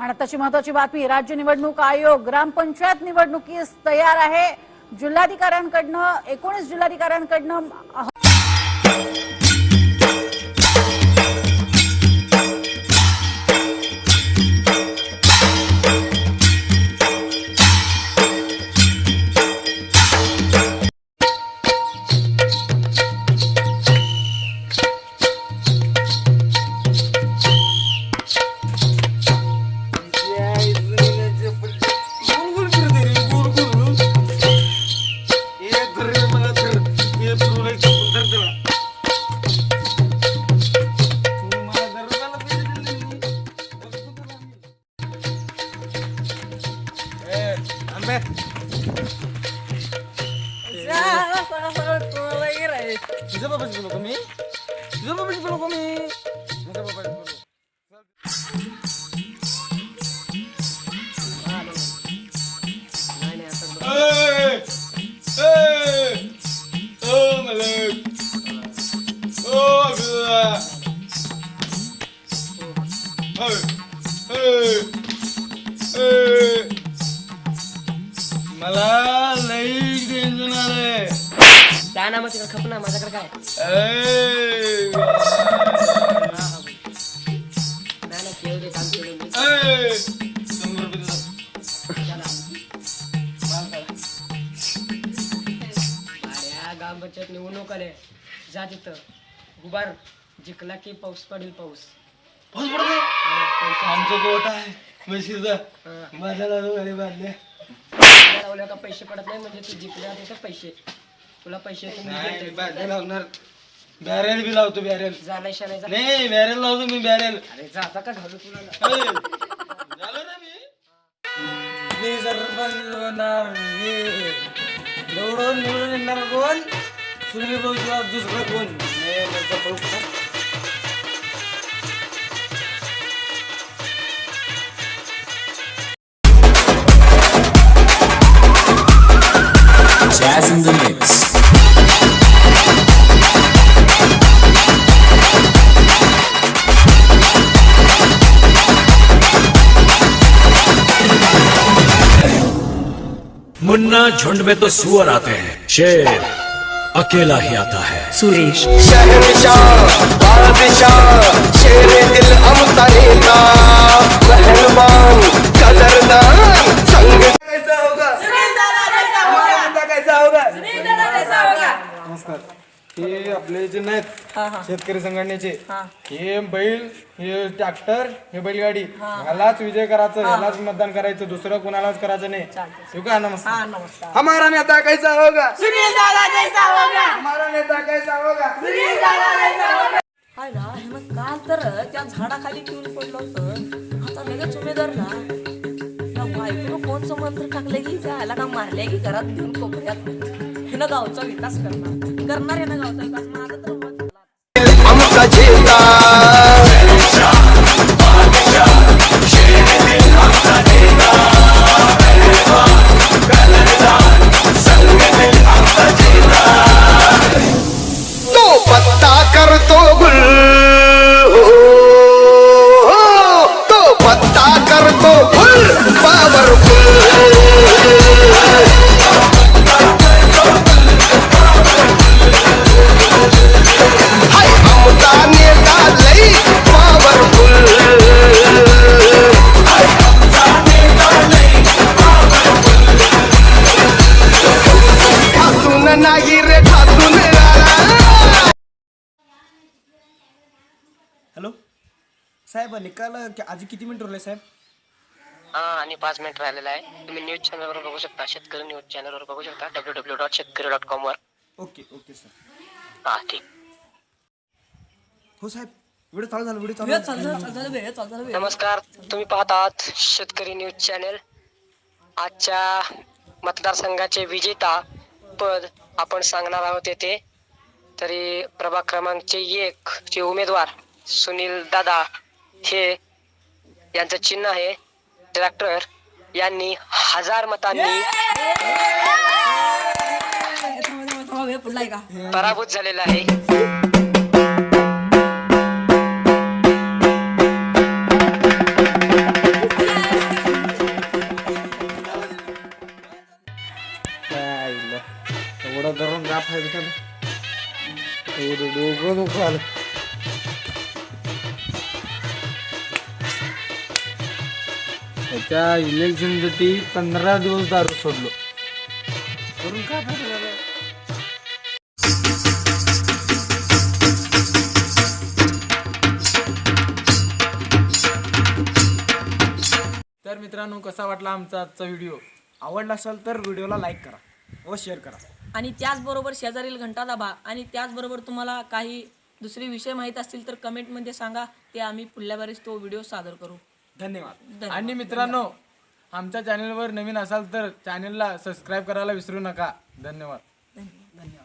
आणि तशी महत्वाची बातमी राज्य निवडणूक आयोग ग्रामपंचायत निवडणुकीस तयार आहे. जिल्हाधिकाऱ्यांकडनं एकोणीस जिल्हाधिकाऱ्यांकडनं तुझ्या बाबाची बोलू का मी तुझ्या बाबाची बोलू का मी माझ्या बाबाची बोलू मला लई टेन्शन आलंय जा ना मग तिकडे खप ना माझ्याकडे काय! नाही काम! शंभर रुपये. अरे या ग्रामपंचायत निवडू नका रे जा तिथं गुबार जिंकला की पाऊस पडेल पाऊस पाऊस पडत नाही? हा, पैसे आमचं गोट आहे म्हशीचं हा. लाडू घरी बांधले लावल्या का पैसे पडत नाही म्हणजे तू जिंकल्या तिथं पैसे. तुला पैसे नाही लावणार. बॅरेल बी लावतो बॅरेल. नाही. नाही बॅरेल लावतो मी बॅरेल. अरे जाता का घालू तुला? झालं ना मी? मी सरपंच होणार मी निवडून निवडून येणार कोण? सुनील भाऊ किंवा दुसरं कोण? मी Jazz in the mix. Munna झुंड में तो सुअर आते हैं। शेर अकेला ही आता है। सुरेश। बादशाह शेर दिल पहलवान शेतकरी संघटनेचे. हे. बैल हे ट्रॅक्टर हे बैलगाडी ह्यालाच विजय करायचं ह्यालाच मतदान करायचं दुसरं कुणालाच करायचं नाही. का? नमस्कार. हमारा नेता कैसा होगा हमारा नेता कैसा होगा हाय ना हे मग काल तर त्या झाडाखाली पिऊन पडलं होतं. आता लगेच उमेदवारला त्या बायकोनं कोणचं मंत्र टाकलं की ह्याला का मारल्या की घरात घेऊन कोपऱ्यात. हे ना गावचा विकास करणार. करणार हे ना गावचा विकास. माझा तर साहेब निकाल आजी किती मिनिट उरले साहेब? हा आणि पाच मिनिट राहिलेला आहे. तुम्ही न्यूज चॅनलवर बघू शकता शेतकरी न्यूज चॅनलवर बघू शकता W W dot Shetkari dot com वर. ओके ओके सर हा ठीक. हो साहेब व्हिडिओ चालू झाला व्हिडिओ चालू वेळ चालू झाला, चालू झाला वेळ, चालू झाला वेळ. नमस्कार तुम्ही पाहतात शेतकरी न्यूज चॅनेल आजच्या मतदारसंघाचे विजेता पद आपण सांगणार आहोत येथे. तरी प्रभाग क्रमांकचे एक चे उमेदवार सुनील दादा हे यांचं चिन्ह आहे. ट्रॅक्टर यांनी हजार मतांनी पराभूत झालेला आहे. धरून गाफ आहे त्याच्या इलेक्शनसाठी पंधरा दिवस दारू सोडलो. करून काय फायदा झाला? तर मित्रांनो कसा वाटला आमचा आजचा व्हिडिओ आवडला असेल तर व्हिडिओला लाईक करा व शेअर करा. आणि त्याचबरोबर शेजारील घंटा दाबा. आणि त्याचबरोबर तुम्हाला काही दुसरे विषय माहीत असतील तर कमेंटमध्ये सांगा. ते आम्ही पुढल्या बारीस तो व्हिडिओ सादर करू. धन्यवाद. आणि मित्रांनो आमच्या चॅनलवर नवीन असाल तर चॅनलला सबस्क्राईब करायला विसरू नका. धन्यवाद. धन्यवाद.